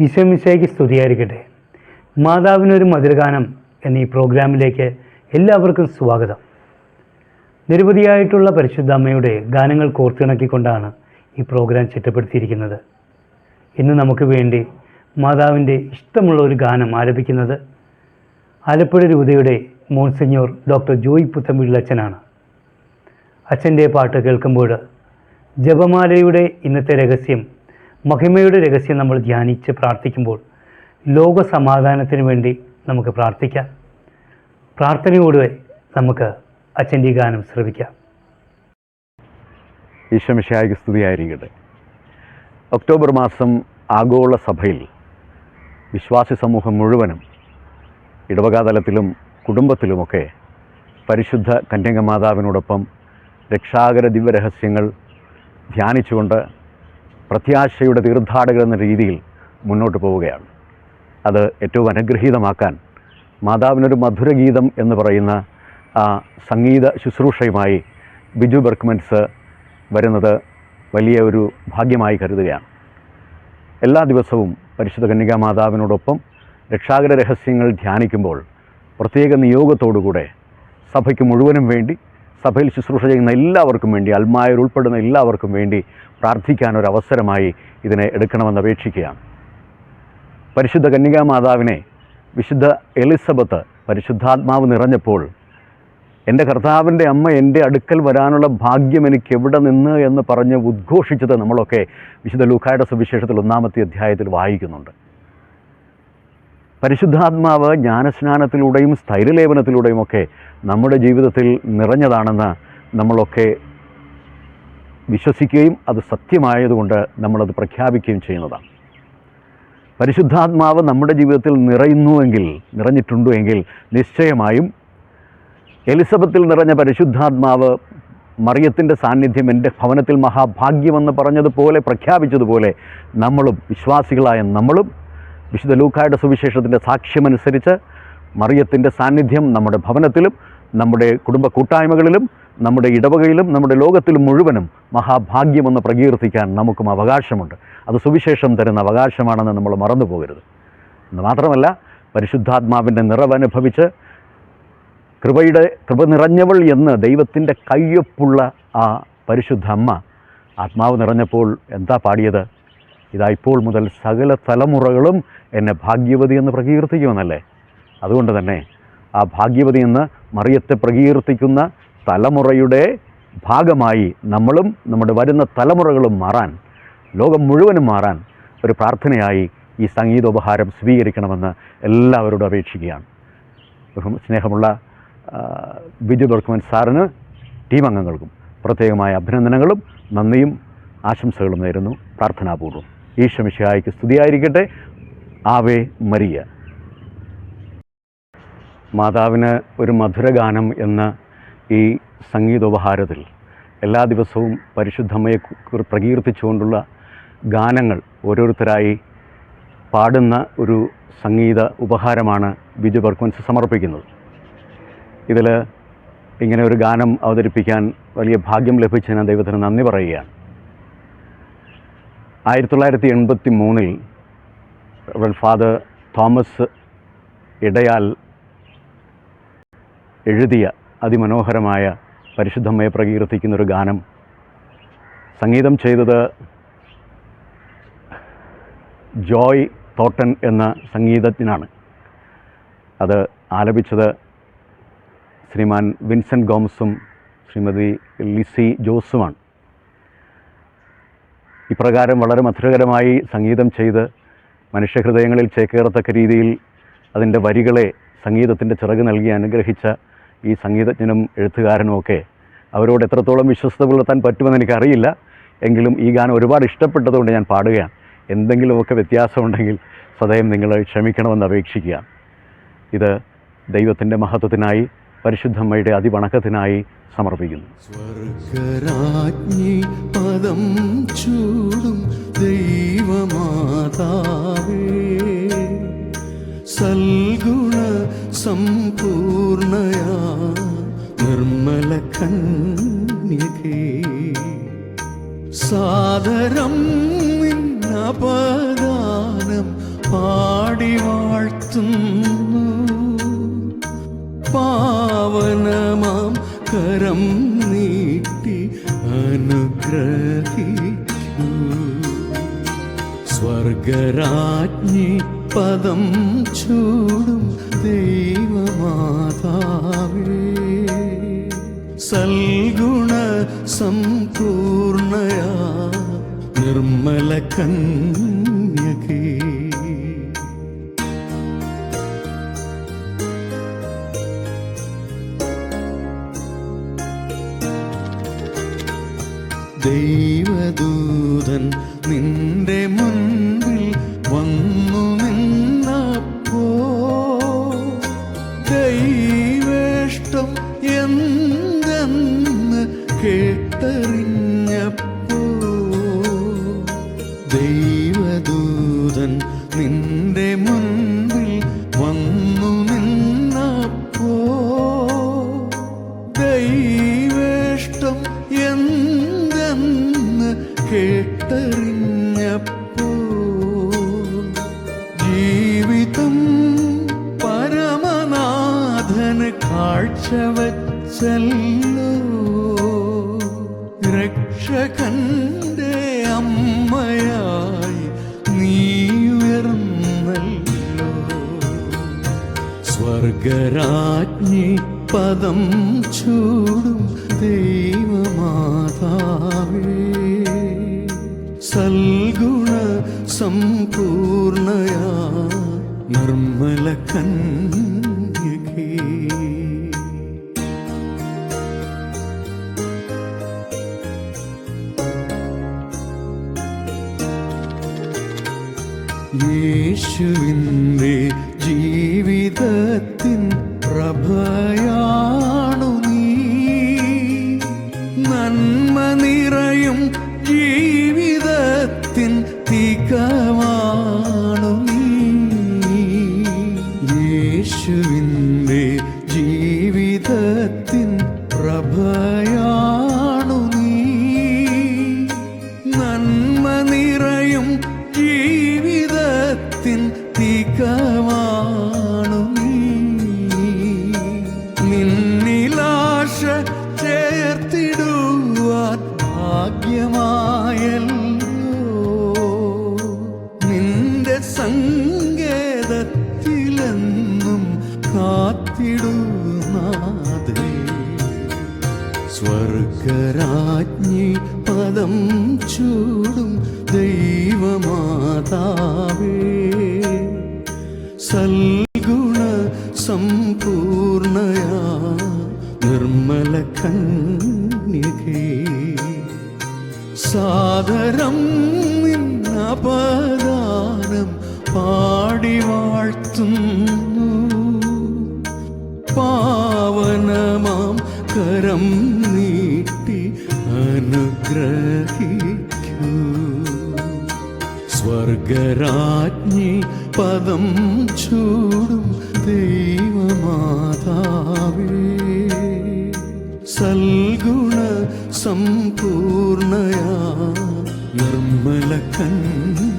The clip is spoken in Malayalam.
ഈശോമിശയ്ക്ക് സ്തുതിയായിരിക്കട്ടെ. മാതാവിനൊരു മധുരഗാനം എന്ന ഈ പ്രോഗ്രാമിലേക്ക് എല്ലാവർക്കും സ്വാഗതം. നിരവധിയായിട്ടുള്ള പരിശുദ്ധ അമ്മയുടെ ഗാനങ്ങൾ കോർത്തിണക്കിക്കൊണ്ടാണ് ഈ പ്രോഗ്രാം ചിട്ടപ്പെടുത്തിയിരിക്കുന്നത്. ഇന്ന് നമുക്ക് വേണ്ടി മാതാവിന്റെ ഇഷ്ടമുള്ള ഒരു ഗാനം ആലപിക്കുന്നത് ആലപ്പുഴ രൂപതയുടെ മോൺസിഞ്ഞോർ ഡോക്ടർ ജോയ് പുത്തമ്പിള്ളച്ചനാണ് അച്ഛന്റെ പാട്ട് കേൾക്കുമ്പോൾ ജപമാലയുടെ ഇന്നത്തെ രഹസ്യം മഹിമയുടെ രഹസ്യം നമ്മൾ ധ്യാനിച്ച് പ്രാർത്ഥിക്കുമ്പോൾ ലോക സമാധാനത്തിന് വേണ്ടി നമുക്ക് പ്രാർത്ഥിക്കാം. പ്രാർത്ഥനയോടെ നമുക്ക് അച്ഛന്റെ ഈ ഗാനം ശ്രവിക്കാം. ഈശ്വമിഷായ്ക്ക് സ്തുതിയായിരിക്കട്ടെ. ഒക്ടോബർ മാസം ആഗോള സഭയിൽ വിശ്വാസി സമൂഹം മുഴുവനും ഇടവകാതലത്തിലും കുടുംബത്തിലുമൊക്കെ പരിശുദ്ധ കന്യക കന്യകമാതാവിനോടൊപ്പം രക്ഷാകര ദിവ്യരഹസ്യങ്ങൾ ധ്യാനിച്ചുകൊണ്ട് പ്രത്യാശയുടെ തീർത്ഥാടകർ എന്ന രീതിയിൽ മുന്നോട്ട് പോവുകയാണ്. അത് ഏറ്റവും അനുഗ്രഹീതമാക്കാൻ മാതാവിനൊരു മധുരഗീതം എന്ന് പറയുന്ന സംഗീത ശുശ്രൂഷയുമായി ബിജു ബർക്ക്മെൻസ് വരുന്നത് വലിയ ഒരു ഭാഗ്യമായി കരുതുകയാണ്. എല്ലാ ദിവസവും പരിശുദ്ധ കന്യകാ മാതാവിനോടൊപ്പം രക്ഷാകര രഹസ്യങ്ങൾ ധ്യാനിക്കുമ്പോൾ പ്രത്യേക നിയോഗത്തോടുകൂടെ സഭയ്ക്ക് മുഴുവനും വേണ്ടി സഭയിൽ ശുശ്രൂഷ ചെയ്യുന്ന എല്ലാവർക്കും വേണ്ടി അൽമായർ ഉൾപ്പെടുന്ന എല്ലാവർക്കും വേണ്ടി പ്രാർത്ഥിക്കാനൊരവസരമായി ഇതിനെ എടുക്കണമെന്ന് അപേക്ഷിക്കുകയാണ്. പരിശുദ്ധ കന്യകാ മാതാവിനെ വിശുദ്ധ എലിസബത്ത് പരിശുദ്ധാത്മാവ് നിറഞ്ഞപ്പോൾ എന്റെ കർത്താവിന്റെ അമ്മ എന്റെ അടുക്കൽ വരാനുള്ള ഭാഗ്യം എനിക്ക് എവിടെ നിന്ന് എന്ന് പറഞ്ഞ് ഉദ്ഘോഷിച്ചത് നമ്മളൊക്കെ വിശുദ്ധ ലൂക്കായുടെ സുവിശേഷത്തിൽ ഒന്നാമത്തെ അധ്യായത്തിൽ വായിക്കുന്നുണ്ട്. പരിശുദ്ധാത്മാവ് ജ്ഞാനസ്നാനത്തിലൂടെയും സ്ഥൈര്യലേപനത്തിലൂടെയും ഒക്കെ നമ്മുടെ ജീവിതത്തിൽ നിറഞ്ഞതാണെന്ന് നമ്മളൊക്കെ വിശ്വസിക്കുകയും അത് സത്യമായതുകൊണ്ട് നമ്മളത് പ്രഖ്യാപിക്കുകയും ചെയ്യുന്നതാണ്. പരിശുദ്ധാത്മാവ് നമ്മുടെ ജീവിതത്തിൽ നിറയുന്നുവെങ്കിൽ നിറഞ്ഞിട്ടുണ്ടെങ്കിൽ നിശ്ചയമായും എലിസബത്തിൽ നിറഞ്ഞ പരിശുദ്ധാത്മാവ് മറിയത്തിന്റെ സാന്നിധ്യം എന്റെ ഭവനത്തിൽ മഹാഭാഗ്യമെന്ന് പറഞ്ഞതുപോലെ പ്രഖ്യാപിച്ചതുപോലെ നമ്മളും വിശ്വാസികളായ നമ്മളും വിശുദ്ധ ലൂക്കായുടെ സുവിശേഷത്തിന്റെ സാക്ഷ്യമനുസരിച്ച് മറിയത്തിന്റെ സാന്നിധ്യം നമ്മുടെ ഭവനത്തിലും നമ്മുടെ കുടുംബ കൂട്ടായ്മകളിലും നമ്മുടെ ഇടവകയിലും നമ്മുടെ ലോകത്തിലും മുഴുവനും മഹാഭാഗ്യമെന്ന് പ്രകീർത്തിക്കാൻ നമുക്കും അവകാശമുണ്ട്. അത് സുവിശേഷം തരുന്ന അവകാശമാണെന്ന് നമ്മൾ മറന്നു പോകരുത് എന്ന് മാത്രമല്ല പരിശുദ്ധാത്മാവിന്റെ നിറവനുഭവിച്ച് കൃപയുടെ കൃപ നിറഞ്ഞവൾ എന്ന് ദൈവത്തിന്റെ കയ്യൊപ്പുള്ള ആ പരിശുദ്ധ അമ്മ ആത്മാവ് നിറഞ്ഞപ്പോൾ എന്താ പാടിയത്? ഇതാ ഇപ്പോൾ മുതൽ സകല തലമുറകളും എന്നെ ഭാഗ്യവതി എന്ന് പ്രകീർത്തിക്കുമെന്നല്ലേ? അതുകൊണ്ട് തന്നെ ആ ഭാഗ്യവതി എന്ന് മറിയത്തെ പ്രകീർത്തിക്കുന്ന തലമുറയുടെ ഭാഗമായി നമ്മളും നമ്മുടെ വരുന്ന തലമുറകളും മാറാൻ ലോകം മുഴുവനും മാറാൻ ഒരു പ്രാർത്ഥനയായി ഈ സംഗീതോപഹാരം സ്വീകരിക്കണമെന്ന് എല്ലാവരോടും അപേക്ഷിക്കുകയാണ്. സ്നേഹമുള്ള ബിജു ബർക്കുമൻ സാറിന് ടീം അംഗങ്ങൾക്കും പ്രത്യേകമായ അഭിനന്ദനങ്ങളും നന്ദിയും ആശംസകളും നേരുന്നു. പ്രാർത്ഥനാപൂർവം ഈശ്വമിഷായിക്ക് സ്തുതിയായിരിക്കട്ടെ. ആവേ മരിയ. മാതാവിന് ഒരു മധുരഗാനം എന്ന ഈ സംഗീതോപഹാരത്തിൽ എല്ലാ ദിവസവും പരിശുദ്ധമ്മയെ പ്രകീർത്തിച്ചുകൊണ്ടുള്ള ഗാനങ്ങൾ ഓരോരുത്തരായി പാടുന്ന ഒരു സംഗീത ഉപഹാരമാണ് ബിജു ബർക്കുൻസ് സമർപ്പിക്കുന്നത്. ഇതിൽ ഇങ്ങനെ ഒരു ഗാനം അവതരിപ്പിക്കാൻ വലിയ ഭാഗ്യം ലഭിച്ചതിന് ദൈവത്തിന് നന്ദി പറയുകയാണ്. ആയിരത്തി തൊള്ളായിരത്തി എൺപത്തി മൂന്നിൽ ഫാദർ തോമസ് ഇടയാൽ എഴുതിയ അതിമനോഹരമായ പരിശുദ്ധമ്മയെ പ്രകീർത്തിക്കുന്നൊരു ഗാനം. സംഗീതം ചെയ്തത് ജോയ് തോട്ടൻ എന്ന സംഗീതജ്ഞനാണ്. അത് ആലപിച്ചത് ശ്രീമാൻ വിൻസെന്റ് ഗോംസും ശ്രീമതി ലിസി ജോസുമാണ്. ഇപ്രകാരം വളരെ മധുരകരമായി സംഗീതം ചെയ്ത് മനുഷ്യഹൃദയങ്ങളിൽ ചേക്കേറത്തക്ക രീതിയിൽ അതിന്റെ വരികളെ സംഗീതത്തിന്റെ ചിറക് നൽകി അനുഗ്രഹിച്ച ഈ സംഗീതജ്ഞനും എഴുത്തുകാരനും ഒക്കെ അവരോട് എത്രത്തോളം വിശ്വസ്ത പുലർത്താൻ പറ്റുമെന്ന് എനിക്കറിയില്ല. എങ്കിലും ഈ ഗാനം ഒരുപാട് ഇഷ്ടപ്പെട്ടതുകൊണ്ട് ഞാൻ പാടുകയാണ്. എന്തെങ്കിലുമൊക്കെ വ്യത്യാസമുണ്ടെങ്കിൽ സദയം നിങ്ങൾ ക്ഷമിക്കണമെന്ന് അപേക്ഷിക്കുക ഇത് ദൈവത്തിന്റെ മഹത്വത്തിനായി പരിശുദ്ധമ്മയുടെ അതിവണക്കത്തിനായി സമർപ്പിക്കുന്നു. സ്വർഗരാജ്ഞി പദം ചൂടും ദൈവമാതാവേ സൽഗുണ സമ്പൂർണയാ നിർമ്മല കന്യകേ. സാദരം നിന്നപദാനം പാടി വാഴ്ത്തുന്നു. പാവനമാം കരം നീട്ടി അനുഗ്രഹിക്കൂ സ്വർഗരാജ്ഞി പദം ചൂടും ദൈവമാതാവേ. സൽഗുണ സമ്പൂർണയാ നിർമ്മല കന്യകേ ദൈവദൂതൻ നിന്റെ മുൻപിൽ വന്നു. കാഴ്ചവച്ചല്ലോ രക്ഷകന്റെ അമ്മയായി നീ ഉയർന്നല്ലോ സ്വർഗരാജ്ഞി പദം ചൂടും ദൈവമാതാവേ. സൽഗുണ സമ്പൂർണയാ നിർമ്മല കന്യകേ യേശുവിന്റെ ജീവിതത്തിൻ പ്രഭയാണു നീ. നന്മ നിറയും ജീവിതത്തിൻ തികവാണു നീ. തികവാണു നീ. നിന്നിലാശ ചേർത്തിടുവാൻ ഭാഗ്യമായല്ലോ. നിന്റെ സങ്കേതത്തിലെന്നും കാത്തിടുന്നാഥേ. സ്വർഗരാജ്ഞി പദം ചൂടും ദൈവമാതാവേ. സൽഗുണ സമ്പൂർണയാ നിർമ്മല കന്യകേ. സാദരം നിന്നപദാനം പാടി വാഴ്ത്തുന്നു. പാവനമാം കരം നീട്ടി അനുഗ്രഹിക്കൂ സ്വർഗരാജ്ഞി പദം ചൂടും ദൈവമാതാവേ. സൽഗുണ സമ്പൂർണയാ നിർമ്മല കന്യകേ